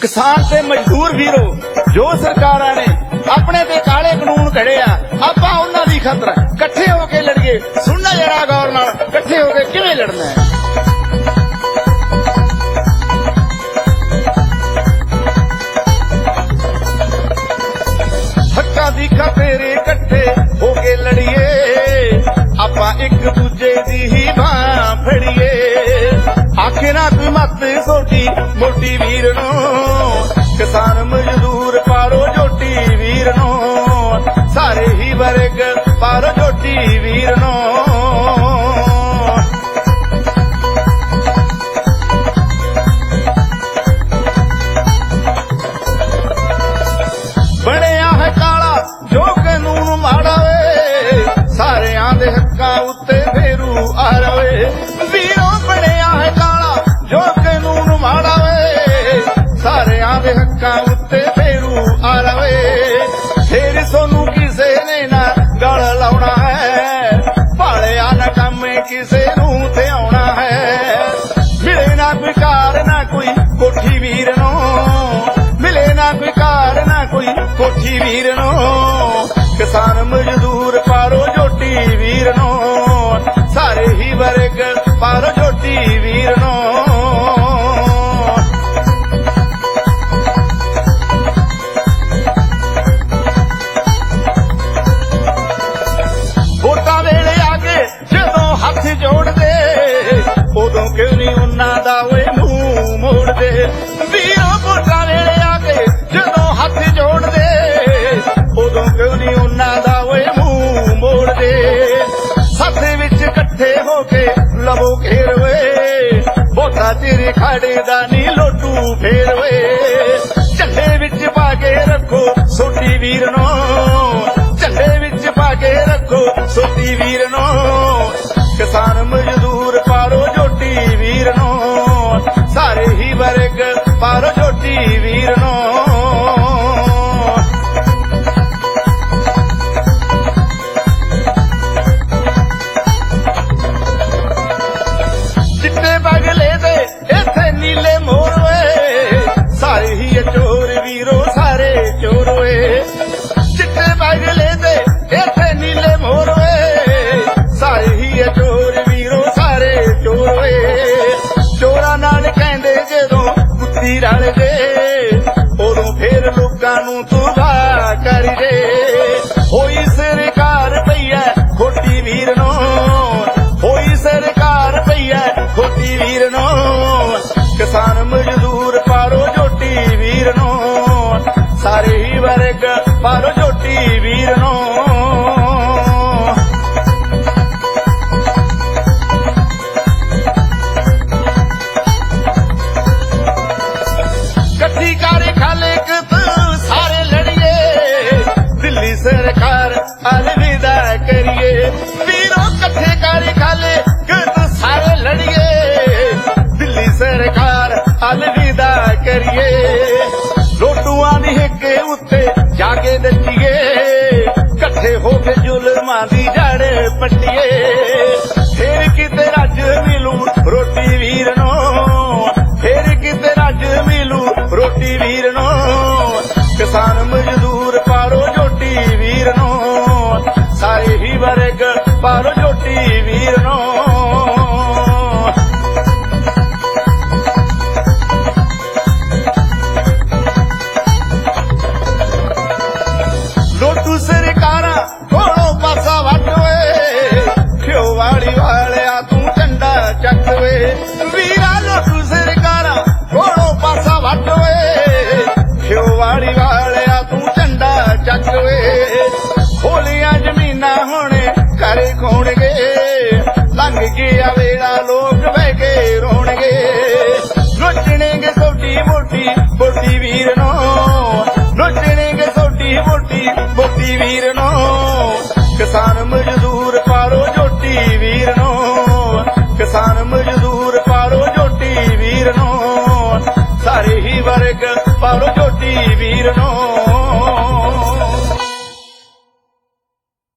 ਕਿਸਾਨ ਤੇ ਮਜ਼ਦੂਰ ਵੀਰੋ, ਜੋ ਸਰਕਾਰਾਂ ਨੇ ਆਪਣੇ ਤੇ ਕਾਲੇ ਕਾਨੂੰਨ ਘੜੇ ਆ, ਆਪਾਂ ਉਹਨਾਂ ਦੀ ਖਤਰ ਇਕੱਠੇ ਹੋ ਕੇ ਲੜੀਏ। ਸੁਣਨਾ ਜਰਾ ਗੌਰ ਨਾਲ, ਇਕੱਠੇ ਹੋ ਕੇ ਕਿਵੇਂ ਲੜਨਾ ਹੈ? ਹੱਕਾਂ ਦੀ ਖਾਤਰ ਇਕੱਠੇ ਹੋ ਕੇ ਲੜੀਏ। ਆਪਾਂ ਇੱਕ ਦੂਜੇ ਦੀ ਹੀ ਆਖੇ ਨਾ ਕੋਈ ਮੱਤ ਸੋਟੀ ਮੋਟੀ ਵੀਰ ਨੂੰ। ਕਿਸਾਨ ਮਜ਼ਦੂਰ ਪਾਰੋ ਜੋਟੀ ਵੀਰ ਨੂੰ। ਸਾਰੇ ਹੀ ਵਰਗ ਪਾਰੋ ਜੋਟੀ ਵੀਰ ਨੂੰ। ਬਣਿਆ ਕਾਲਾ, ਜੋ ਕਾਨੂੰਨ ਮਾੜਾ ਵੇ। ਸਾਰਿਆਂ ਦੇ ਹੱਕਾਂ ਉੱਤੇ ਫੇਰੂ ਆ ਕਿਸਾਨ ਮਜ਼ਦੂਰ ਪਾਰੋ ਜੋਟੀ ਵੀਰ ਨੂੰ। ਸਾਰੇ ਹੀ ਵਰਗ ਪਾਰੋ ਜੋਟੀ ਵੀਰ ਨੂੰ। ਵੋਟਾਂ ਤੇਰੇ ਖਾੜੇ ਦਾ ਨੀ ਲੋਟੂ ਫੇਰ ਵੇ। ਝੰਡੇ ਵਿੱਚ ਪਾ ਕੇ ਰੱਖੋ ਸੋਟੀ ਵੀਰ ਨੂੰ। ਝੰਡੇ ਵਿੱਚ ਪਾ ਕੇ ਮਜ਼ਦੂਰ ਪਾਰੋ ਝੋਟੀ ਵੀਰ ਨੂੰ। ਸਾਰੇ ਹੀ ਵਰਗ ਪਾਰੋ ਝੋਟੀ ਵੀਰ ਨੂੰ। ਇਕੱਠੀ ਕਰ ਖਾਲਕ ਤੂੰ ਸਾਰੇ ਲੜੀਏ। ਦਿੱਲੀ ਸਰਕਾਰ ਅਲਵਿਦਾ ਕਰੀਏ। ਵੀਰੋ ਇਕੱਠੇ ਕਰ ਖਾਲਕ ਤੂੰ ਸਾਰੇ ਲੜੀਏ। ਦਿੱਲੀ ਸਰਕਾਰ ਅਲਵਿਦਾ ਕਰੀਏ। ਲੋਟੂਆਂ ਦੀ ਹਿੱਕੇ ਉੱਤੇ ਜਾ ਕੇ ਨੱਚੀਏ। ਇਕੱਠੇ ਹੋ ਕੇ ਜ਼ੁਲਮਾਂ ਦੀ ਜੜ ਪੱਟੀਏ। ਫੇਰ ਕਿਤੇ ਰੱਜ ਮਿਲੂ ਰੋਟੀ ਵੀਰ ਨੂੰ ਫੇਰ ਕਿਤੇ ਰੱਜ ਮਿਲੂ ਰੋਟੀ ਵੀਰ ਨੂੰ ਕਿਸਾਨ ਮਜ਼ਦੂਰ ਪਾਰੋ ਜੋਟੀ ਵੀਰ ਨੂੰ ਸਾਰੇ ਹੀ ਵਰਗ ਪਾਰੋ ਪਵਾੜੀ ਵਾਲਿਆ ਤੂੰ ਝੰਡਾ ਚੱਕ ਵੇ। ਹੋਲੀਆਂ ਜ਼ਮੀਨਾਂ ਹੁਣ ਕਰ ਖੋਣਗੇ। ਲੰਘ ਗਿਆ ਵੇੜਾ ਲੋਕ